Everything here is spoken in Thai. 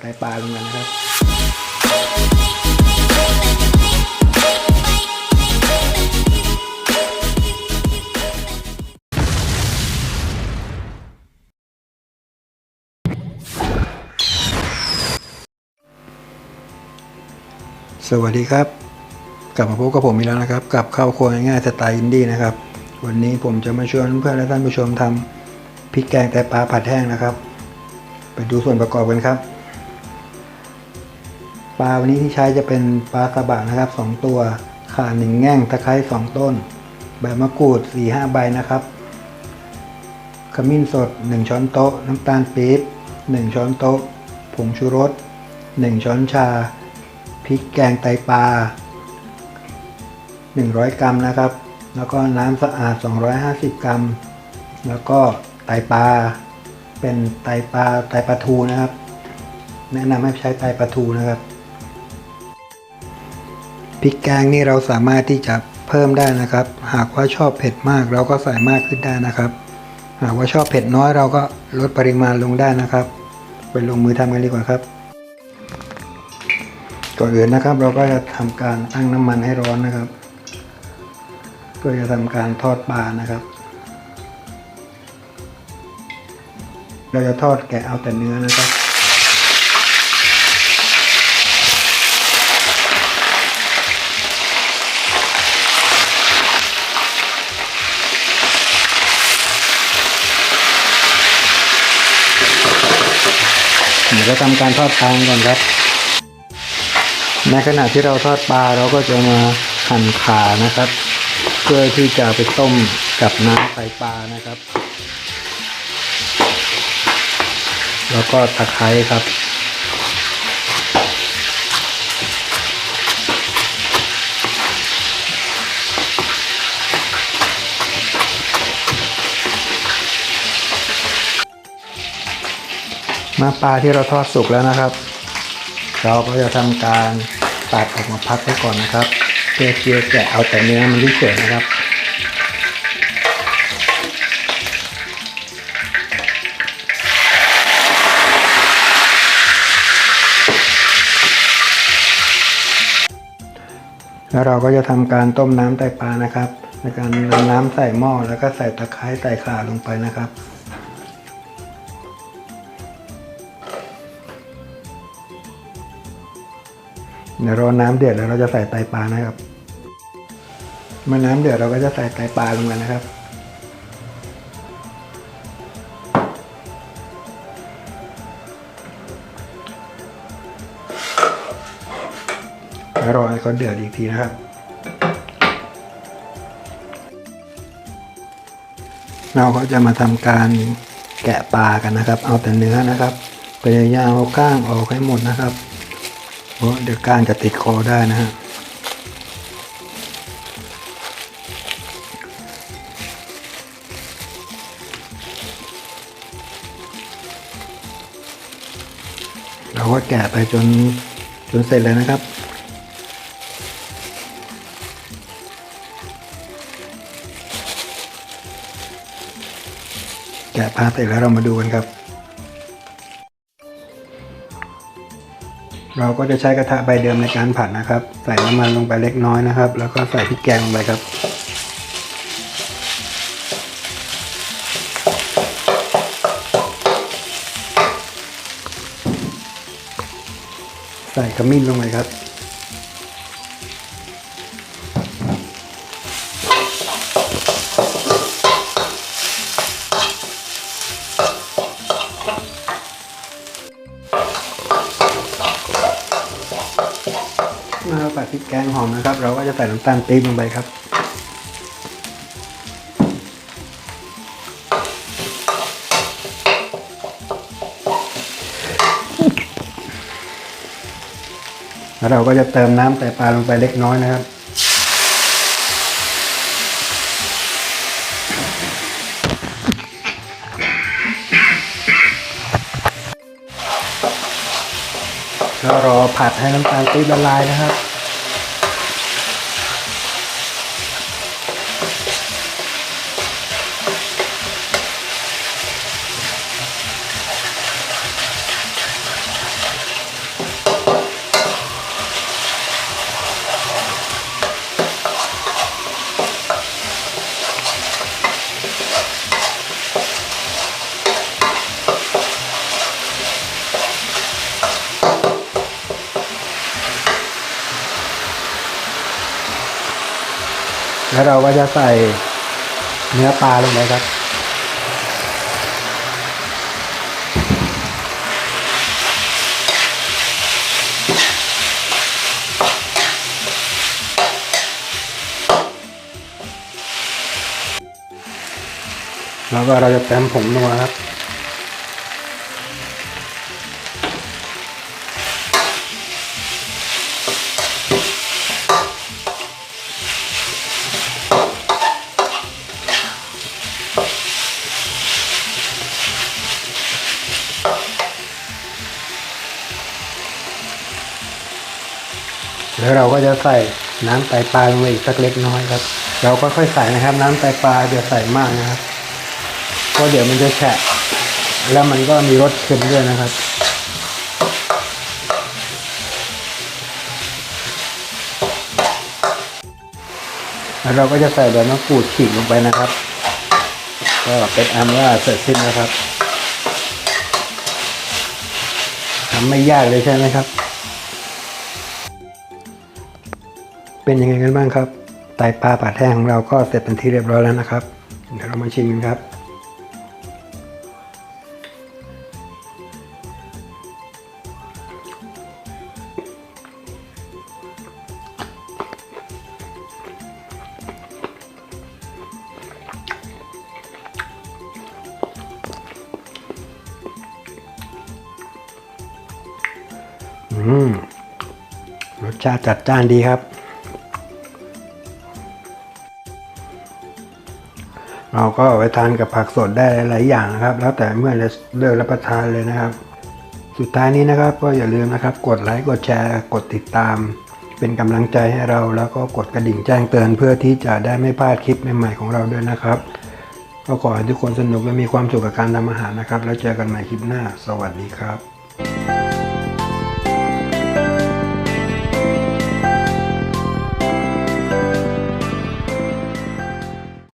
ไตปลาลงกันนะครับสวัสดีครับ กลับมาพบกับผมอีกแล้วนะครับ กับข้าวครัวง่ายๆสไตล์อินดี้นะครับ วันนี้ผมจะมาชวนเพื่อนและท่านผู้ชมทำพริกแกงไตปลาผัดแห้งนะครับ ไปดูส่วนประกอบกันครับ ปลาวันนี้ที่ใช้จะเป็นปลาสบะนะครับสองตัว ข่าหนึ่งแง่งตะไคร้สองต้น ใบมะกรูดสี่ห้าใบนะครับ ขมิ้นสด 1 ช้อนโต๊ะ น้ำตาลปี๊บ 1 ช้อนโต๊ะ ผงชูรส 1 ช้อนชา พริกแกงไตปลา 100 กรัมนะครับ แล้วก็น้ำสะอาด 250 กรัม แล้วก็ไตปลา เป็นไตปลาไตปลาทูนะครับ แนะนำให้ใช้ไตปลาทูนะครับ พริกแกงนี่เราสามารถที่จะเพิ่มได้นะครับ หากว่าชอบเผ็ดมากเราก็ใส่มากขึ้นได้นะครับ หากว่าชอบเผ็ดน้อยเราก็ลดปริมาณลงได้นะครับ ไปลงมือทำกันดีกว่าครับ ก่อนอื่นนะครับ เราก็จะทำการตั้งน้ำมันให้ร้อนนะครับเพื่อจะทำการทอดปลานะครับ เราจะทอดแกะเอาแต่เนื้อนะครับ เดี๋ยวเราทำการทอดปลาก่อนครับ ในขณะที่เราทอดปลาเราก็จะมาหั่นขานะครับ เพื่อที่จะไปต้มกับน้ำใส่ปลานะครับ แล้วก็ตะไคร้ครับ เมื่อปลาที่เราทอดสุกแล้วนะครับ เราก็จะทำการตัดออกมาพักไว้ก่อนนะครับเพื่อที่จะแกะเอาแต่เนื้อมันเฉยนะครับแล้วเราก็จะทำการต้มน้ำไตปลานะครับในการนำน้ำใส่หม้อแล้วก็ใส่ตะไคร้ใส่ข่าลงไปนะครับ เดี๋ยวรอน้ำเดือดแล้วเราจะใส่ไตปลานะครับ เมื่อน้ำเดือดเราก็จะใส่ไตปลาลงไปนะครับ รอให้เขาเดือดอีกทีนะครับ เราก็จะมาทำการแกะปลากันนะครับ เอาแต่เนื้อนะครับพยายามเอาก้างออกให้หมดนะครับ เพราะเดี๋ยวก้างจะติดคอได้นะฮะเราก็แกะไปจนจนเสร็จเลยนะครับแกะปลาเสร็จแล้วเรามาดูกันครับ เราก็จะใช้กระทะใบเดิมในการผัดนะครับ ใส่น้ำมันลงไปเล็กน้อยนะครับ แล้วก็ใส่พริกแกงลงไปครับ ใส่ขมิ้นลงไปครับ เมื่อเราใส่พริกแกงหอมนะครับ เราก็จะใส่น้ำตาลปี๊บลงไปครับ แล้วเราก็จะเติมน้ำใส่ปลาลงไปเล็กน้อยนะครับ ผัดให้น้ำตาลปี๊บละลายนะครับ แล้วเราก็จะใส่เนื้อปลาลงไปครับ แล้วก็เราจะเติมผงนัวครับ แล้วเราก็จะใส่น้ำไตปลาลงไปอีกสักเล็กน้อยครับ เราก็ค่อยใส่นะครับ น้ำไตปลาจะใส่มากนะครับเพราะเดี๋ยวมันจะแฉะแล้วมันก็มีรสเค็มด้วยนะครับแล้วเราก็จะใส่ใบมะกรูดฉีกลงไปนะครับ ก็เป็นอันว่าเสร็จสิ้นนะครับทำไม่ยากเลยใช่ไหมครับ เป็นยังไงกันบ้างครับไตปลาปาดแห้งของเราก็เสร็จเป็นที่เรียบร้อยแล้วนะครับเดี๋ยวเรามาชิมกันครับอืมรสชาติจัดจ้านดีครับ เราก็เอาไปทานกับผักสดได้หลายอย่างนะครับ แล้วแต่เมื่อจะเลือกรับประทานเลยนะครับ สุดท้ายนี้นะครับก็อย่าลืมนะครับ กดไลค์กดแชร์ กดติดตาม เป็นกำลังใจให้เราแล้วก็กดกระดิ่งแจ้งเตือนเพื่อที่จะได้ไม่พลาดคลิปใหม่ๆของเราด้วยนะครับ ก็ขอให้ทุกคนสนุกและมีความสุขกับการทำอาหารนะครับ แล้วเจอกันใหม่คลิปหน้า สวัสดีครับ